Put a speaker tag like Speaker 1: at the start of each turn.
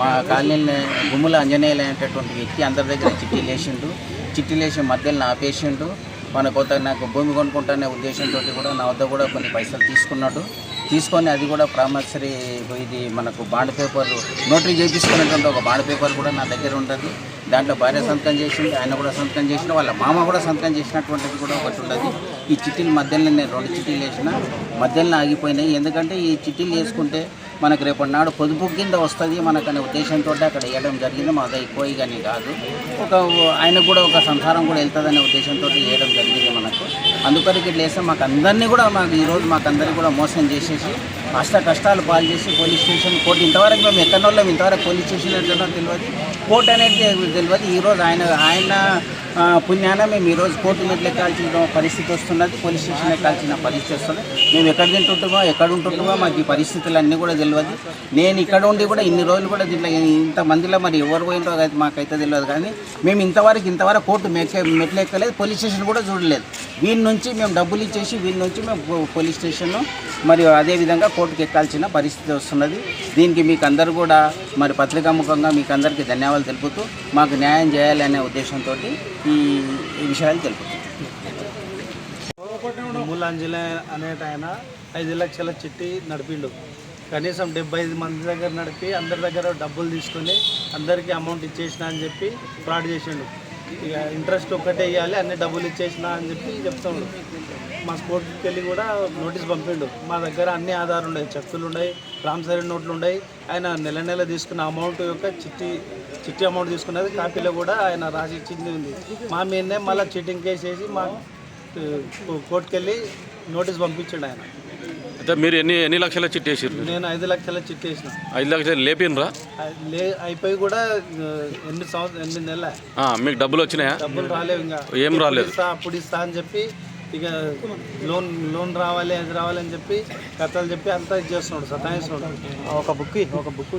Speaker 1: మా కాలనీ గుమ్ముల అంజనేయులు అనేటటువంటి వ్యక్తి అందరి దగ్గర చిట్టీలు వేసిండు చిట్టీలు వేసి మధ్యలో ఆపేసిండు. మన కొత్త నాకు భూమి కొనుక్కుంటానే ఉద్దేశంతో కూడా నా వద్ద కూడా కొన్ని పైసలు తీసుకున్నాడు. తీసుకొని అది కూడా ప్రామసరీ ఇది మనకు బాండ్ పేపర్ నోటరీ చేయించుకున్నటువంటి ఒక బాండ్ పేపర్ కూడా నా దగ్గర ఉంటుంది దాంట్లో భార్య సంతకం చేసింది ఆయన కూడా సంతకం చేసిన వాళ్ళ మామ కూడా సంతకం చేసినటువంటిది కూడా ఒకటి ఉండదు. ఈ చిట్టీల మధ్యలో నేను రెండు చిట్టీలు వేసిన మధ్యలో ఆగిపోయినాయి. ఎందుకంటే ఈ చిట్టీలు వేసుకుంటే మనకు రేపటి నాడు పొదుపు కింద వస్తుంది మనకనే ఉద్దేశంతో అక్కడ వేయడం జరిగింది. మా దగ్గర ఎక్కువ కానీ కాదు. ఒక ఆయనకు కూడా ఒక సంసారం కూడా వెళ్తుందనే ఉద్దేశంతో వేయడం జరిగింది మనకు. అందుకని ఇట్లా వేస్తే మాకు అందరినీ కూడా మాకు ఈరోజు మాకు అందరినీ కూడా మోసం చేసేసి అష్ట కష్టాలు పాలు చేసి పోలీస్ స్టేషన్ కోర్టు. ఇంతవరకు మేము ఎక్కడ వాళ్ళం ఇంతవరకు పోలీస్ స్టేషన్ ఎట్లనో తెలియదు కోర్టు అనేది తెలియదు ఈరోజు ఆయన ఆయన పుణ్యాన మేము ఈరోజు కోర్టు మెట్లు ఎక్కాల్సిన పరిస్థితి వస్తున్నది. పోలీస్ స్టేషన్ ఎక్కాల్సిన పరిస్థితి వస్తుంది మేము ఎక్కడ తింటుంటామో ఎక్కడ ఉంటుంటామో మాకు ఈ పరిస్థితులన్నీ కూడా తెలియదు నేను ఇక్కడ ఉండి కూడా ఇన్ని రోజులు కూడా దీంట్లో ఇంతమందిలో మరి ఎవరు పోయిందో అది మాకైతే తెలియదు కానీ మేము ఇంతవరకు ఇంతవరకు కోర్టు మెట్ల మెట్లు ఎక్కలేదు. పోలీస్ స్టేషన్ కూడా చూడలేదు. వీళ్ళ నుంచి మేము డబ్బులు ఇచ్చేసి వీళ్ళ నుంచి మేము పో- పోలీస్ స్టేషన్ మరియు అదేవిధంగా కోర్టుకు ఎక్కాల్సిన పరిస్థితి వస్తున్నది. దీనికి మీకు అందరూ కూడా మరి పత్రికాముఖంగా మీకు అందరికీ ధన్యవాదాలు తెలుపుతూ మాకు న్యాయం చేయాలి అనే ఉద్దేశంతో ఈ విషయాలు తెలుపుతుంది
Speaker 2: మూలాంజలి అనేట ఆయన ఐదు లక్షల చిట్టి నడిపిండు. కనీసం డెబ్బై ఐదు మంది దగ్గర నడిపి అందరి దగ్గర డబ్బులు తీసుకొని అందరికీ అమౌంట్ ఇచ్చేసిన అని చెప్పి ఫ్రాడ్ చేసిండు. ఇంట్రెస్ట్ ఒక్కటే ఇవ్వాలి అన్ని డబ్బులు ఇచ్చేసిన అని చెప్పి చెప్తాడు. మా స్పోర్ట్కి వెళ్ళి కూడా నోటీస్ పంపిండు. మా దగ్గర అన్ని ఆధారాలు ఉన్నాయి చెక్కులు ఉన్నాయి రామ్సరీ నోట్లు ఉన్నాయి. ఆయన నెల నెల తీసుకున్న అమౌంట్ యొక్క చిట్టి చిట్టి అమౌంట్ తీసుకున్నది కాపీలో కూడా ఆయన రాసి ఇచ్చింది ఉంది. మా మీదనే మళ్ళీ చీటింగ్ కేసు వేసి మా కోర్టుకెళ్ళి నోటీస్ పంపించాడు ఆయన.
Speaker 3: మీరు ఎన్ని ఎన్ని లక్షల చిట్టి వేసిర్రు
Speaker 2: నేను ఐదు లక్షల చిట్టి వేసిన
Speaker 3: ఐదు లక్షలు లేపినరా?
Speaker 2: లే అయిపోయి కూడా ఎనిమిది సంవత్సరం ఎనిమిది నెలల?
Speaker 3: మీకు డబ్బులు వచ్చినాయా?
Speaker 2: డబ్బులు రాలేవు ఇంకా.
Speaker 3: ఏం రాలేదు?
Speaker 2: అప్పుడు ఇస్తా అని చెప్పి ఇక లోన్ లోన్ రావాలి అది రావాలి అని చెప్పి కథలు చెప్పి అంతా ఇది చేస్తున్నాడు సతాయిస్తున్నాడు. ఒక బుక్ ఒక బుక్